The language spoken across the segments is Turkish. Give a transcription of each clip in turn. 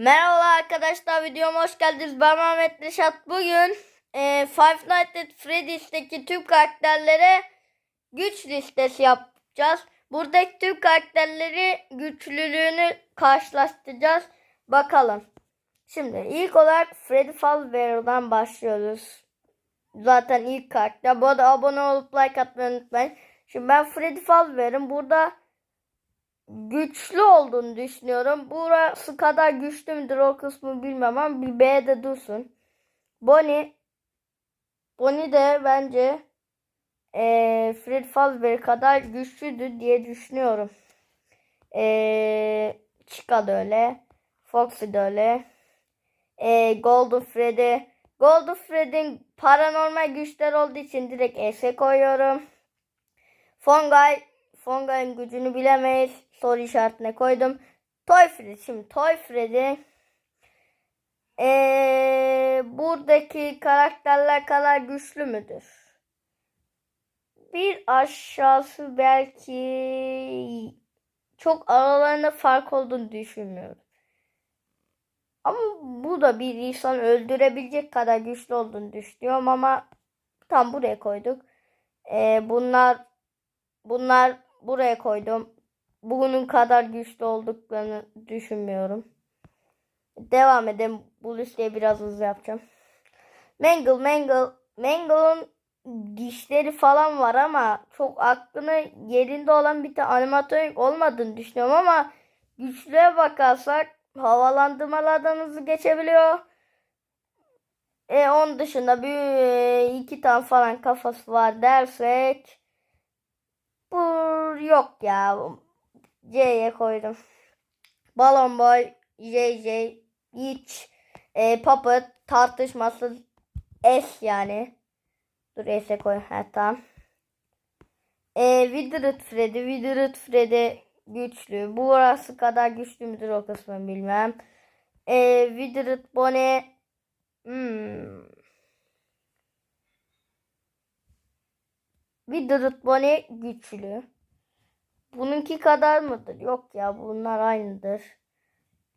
Merhaba arkadaşlar videoma hoş geldiniz. Ben Mehmet Reşat. Bugün e, Five Nights at Freddy's'teki tüm karakterlere güç listesi yapacağız. Buradaki tüm karakterleri güçlülüğünü karşılaştıracağız. Bakalım. Şimdi ilk olarak Freddy Fazbear'dan başlıyoruz. Zaten ilk karakter. Bu arada abone olup like atmayı unutmayın. Şimdi ben Freddy Fazbear'ım. Burada güçlü olduğunu düşünüyorum. Burası kadar güçlü müdür o kısmı bilmem ama bir B'de dursun. Bonnie Bonnie de bence eee Fred Fazbear kadar güçlüdür diye düşünüyorum. Eee Chica da öyle. Foxy de öyle. Eee Golden Freddy. Golden Freddy'nin paranormal güçler olduğu için direkt S'e koyuyorum. Fongay Fongay'ın gücünü bilemeyiz. Soru işaretine koydum. Toy Freddy. Şimdi Toy Freddy ee, buradaki karakterler kadar güçlü müdür? Bir aşağısı belki çok aralarında fark olduğunu düşünmüyorum. Ama bu da bir insan öldürebilecek kadar güçlü olduğunu düşünüyorum ama tam buraya koyduk. Ee, bunlar bunlar buraya koydum. Bugünün kadar güçlü olduklarını düşünmüyorum. Devam edelim. Bu listeyi biraz hızlı yapacağım. Mangle, Mangle. Mangle'ın dişleri falan var ama çok aklına yerinde olan bir tane animatronik olmadığını düşünüyorum ama güçlüğe bakarsak havalandırmalardan hızlı geçebiliyor. E, onun dışında bir iki tane falan kafası var dersek bu yok ya. C'ye koydum. Balon Boy, JJ, hiç e, Puppet tartışmasız S yani. Dur S'e koy. Ha tamam. E, Withered Freddy, Withered Freddy güçlü. Bu orası kadar güçlü müdür o kısmı bilmem. E, Withered Bonnie hmm. Withered Bonnie güçlü. Bununki kadar mıdır? Yok ya bunlar aynıdır.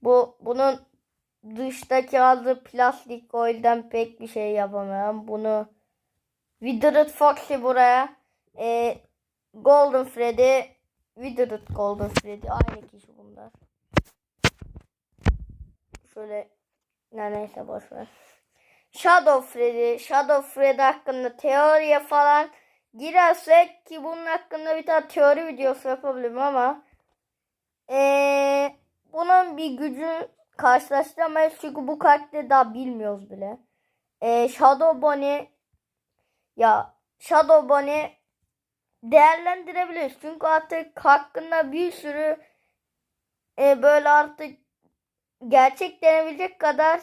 Bu bunun dıştaki ağzı plastik yüzden pek bir şey yapamam. Bunu Withered Foxy buraya. E, Golden Freddy. Withered Golden Freddy. Aynı kişi bunlar. Şöyle ne neyse boş ver. Shadow Freddy. Shadow Freddy hakkında teoriye falan girersek ki bunun hakkında bir tane teori videosu yapabilirim ama ee, bunun bir gücü karşılaştıramayız çünkü bu karakteri daha bilmiyoruz bile. Ee, Shadow Bonnie ya Shadow Bonnie değerlendirebiliriz çünkü artık hakkında bir sürü e, böyle artık gerçek denebilecek kadar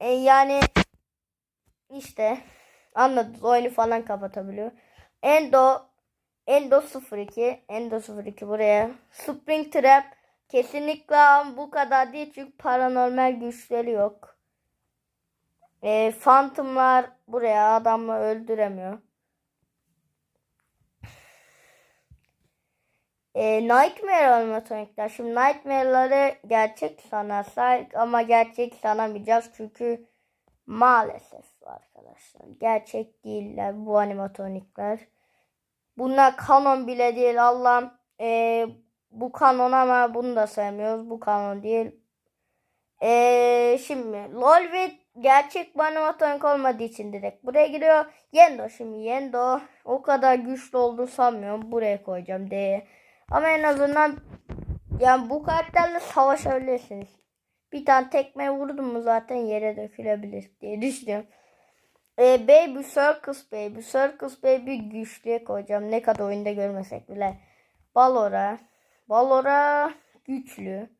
e, yani işte Anladınız. Oyunu falan kapatabiliyor. Endo Endo 02 Endo 02 buraya. Spring Trap kesinlikle bu kadar değil çünkü paranormal güçleri yok. E, Phantom'lar buraya adamı öldüremiyor. E, Nightmare animatronikler. Şimdi Nightmare'ları gerçek sanarsak ama gerçek sanamayacağız çünkü maalesef arkadaşlar. Gerçek değiller bu animatronikler. Bunlar kanon bile değil Allah'ım. Ee, bu kanon ama bunu da sevmiyoruz. Bu kanon değil. Ee, şimdi LOL ve gerçek bir animatronik olmadığı için direkt buraya giriyor. Yendo şimdi Yendo o kadar güçlü olduğunu sanmıyorum. Buraya koyacağım diye. Ama en azından yani bu karakterle savaşabilirsiniz. Bir tane tekme vurdum mu zaten yere dökülebilir diye düşünüyorum. Ee, baby Circus Baby. Circus Baby güçlüye koyacağım. Ne kadar oyunda görmesek bile. Balora. Balora güçlü.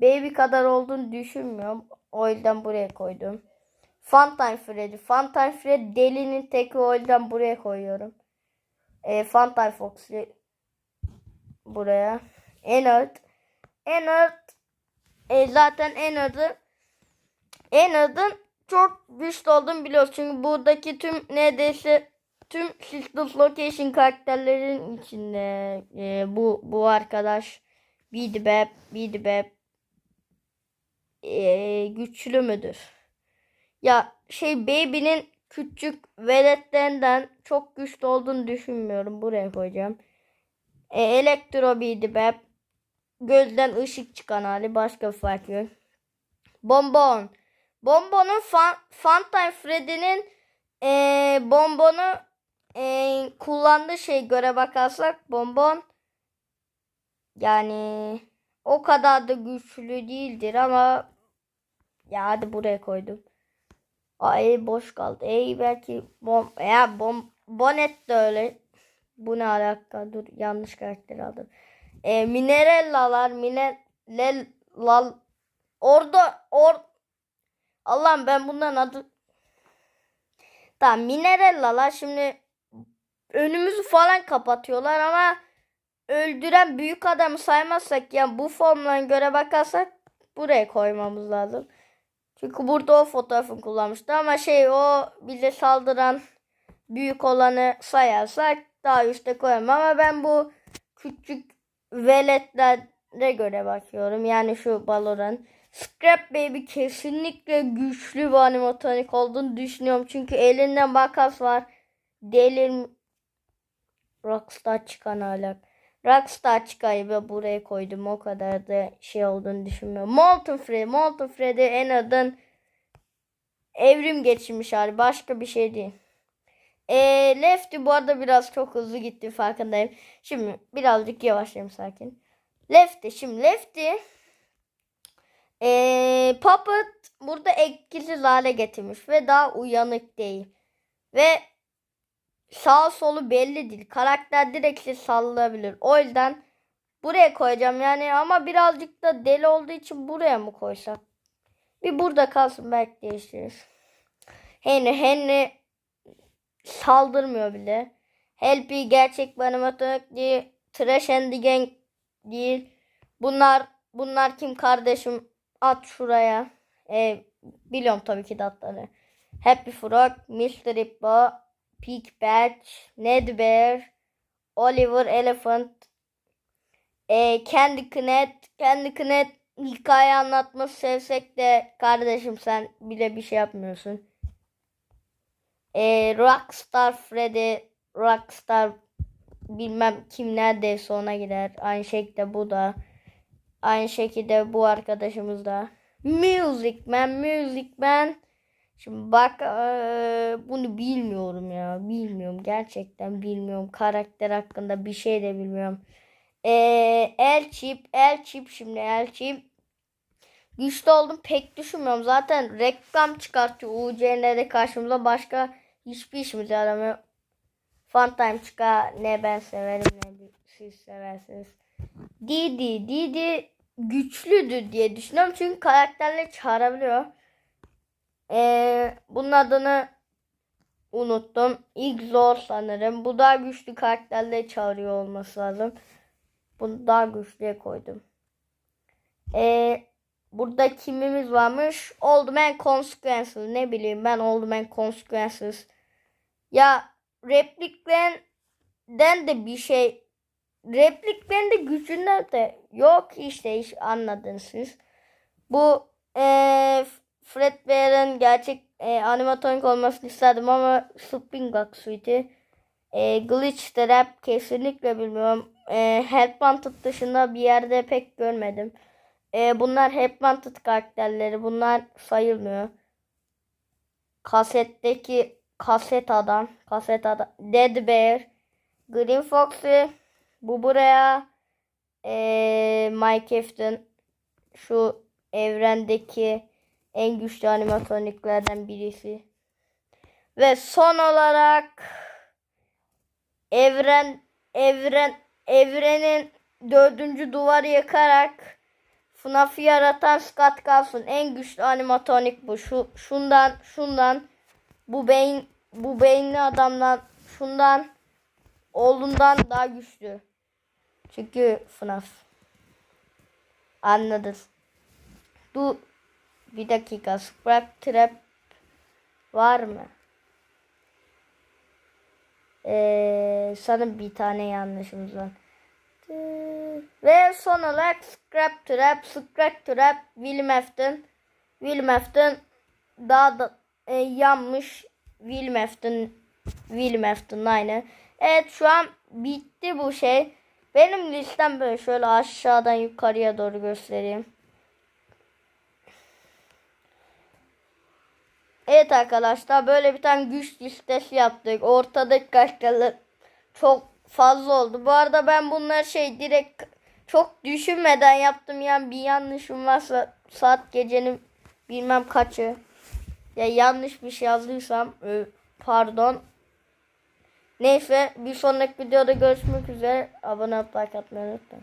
Baby kadar olduğunu düşünmüyorum. O yüzden buraya koydum. Funtime Freddy. Funtime Freddy delinin teki o yüzden buraya koyuyorum. E, Funtime Foxy buraya. Ennard. Ennard e, zaten Ennard'ın Ennard'ın çok güçlü olduğunu biliyoruz. Çünkü buradaki tüm neredeyse tüm Sisters Location karakterlerin içinde e, bu bu arkadaş Bidibep, Bidibep e, güçlü müdür? Ya şey Baby'nin küçük veletlerinden çok güçlü olduğunu düşünmüyorum. Buraya koyacağım. E, Elektro Bidibab. Gözden ışık çıkan hali. Başka bir fark yok. Bonbon. Bonbon'un fan, Funtime Freddy'nin e, bonbonu e, kullandığı şey göre bakarsak bonbon yani o kadar da güçlü değildir ama ya hadi buraya koydum. Ay boş kaldı. Ey belki bom ya bom bonet de öyle. Bu ne alaka? Dur yanlış karakter aldım. E, Minerellalar, Minerellal orada or Allah'ım ben bundan adı Tamam Minerellalar şimdi önümüzü falan kapatıyorlar ama öldüren büyük adamı saymazsak yani bu formlara göre bakarsak buraya koymamız lazım. Çünkü burada o fotoğrafını kullanmıştı ama şey o bize saldıran büyük olanı sayarsak daha üstte koyamam ama ben bu küçük veletlere göre bakıyorum. Yani şu baloran. Scrap Baby kesinlikle güçlü bir animatronik olduğunu düşünüyorum. Çünkü elinden makas var. Delir Rockstar çıkan hala. Rockstar çıkayı ve buraya koydum. O kadar da şey olduğunu düşünmüyorum. Molten Freddy. Molten Freddy en adın evrim geçirmiş hali. Başka bir şey değil. E, Lefty bu arada biraz çok hızlı gitti farkındayım. Şimdi birazcık yavaşlayayım sakin. Lefty. Şimdi Lefty e, Puppet burada etkisiz hale getirmiş ve daha uyanık değil. Ve sağ solu belli değil. Karakter direkt sallayabilir. O yüzden buraya koyacağım yani ama birazcık da deli olduğu için buraya mı koysak? Bir burada kalsın belki değiştiririz. Henry Henry saldırmıyor bile. Helpy gerçek animatörlük değil. Trash and the Gang değil. Bunlar bunlar kim kardeşim? At şuraya. E, biliyorum tabii ki de atları. Happy Frog, Mr. Hippo, Peak Patch, Ned Bear, Oliver Elephant, e, Candy Knet, Candy Knet hikaye anlatması sevsek de kardeşim sen bile bir şey yapmıyorsun. E, Rockstar Freddy, Rockstar bilmem kim neredeyse ona gider. Aynı şekilde bu da. Aynı şekilde bu arkadaşımız da. Music Man, Music Man. Şimdi bak ee, bunu bilmiyorum ya. Bilmiyorum. Gerçekten bilmiyorum. Karakter hakkında bir şey de bilmiyorum. Ee, El Chip, El Chip şimdi El Chip. Güçlü oldum pek düşünmüyorum. Zaten reklam çıkartıyor UCN'de karşımıza başka hiçbir işimiz yaramıyor. Funtime çıkar ne ben severim ne siz seversiniz. Didi, Didi güçlüdür diye düşünüyorum. Çünkü karakterleri çağırabiliyor. Ee, bunun adını unuttum. İlk zor sanırım. Bu daha güçlü karakterleri çağırıyor olması lazım. Bunu daha güçlüye koydum. Ee, burada kimimiz varmış? Old Man Consequences. Ne bileyim ben Old Man Consequences. Ya repliklerden de bir şey repliklerin de gücünden de yok işte hiç anladınız. Bu ee, Fred Bear'ın gerçek e, animatronik olmasını isterdim ama Springback Suite'i e, Glitch Trap kesinlikle bilmiyorum. E, Help Wanted dışında bir yerde pek görmedim. E, bunlar Help Wanted karakterleri. Bunlar sayılmıyor. Kasetteki kaset adam. Kaset adam. Dead Bear. Green Foxy. Bu buraya. E, Mike Afton. Şu evrendeki en güçlü animatroniklerden birisi. Ve son olarak evren evren evrenin dördüncü duvarı yakarak FNAF'ı yaratan Scott Carlson en güçlü animatronik bu. Şu şundan şundan bu beyin bu beyinli adamdan şundan oğlundan daha güçlü. Çünkü FNAF. Anladınız. Bu bir dakika. Scrap Trap var mı? Ee, sana bir tane yanlışımız var. Ve son olarak Scrap Trap, Scrap Trap, William Afton. Wilmefton daha da e, yanmış. Wilmefton Wilmefton aynı. Evet şu an bitti bu şey. Benim listem böyle şöyle aşağıdan yukarıya doğru göstereyim. Evet arkadaşlar böyle bir tane güç listesi yaptık. Ortadaki kaşları çok fazla oldu. Bu arada ben bunları şey direkt çok düşünmeden yaptım. Yani bir yanlışım varsa saat gecenin bilmem kaçı. Ya yanlış bir şey yazdıysam e, pardon. Neyse bir sonraki videoda görüşmek üzere. Abone olup like atmayı unutmayın.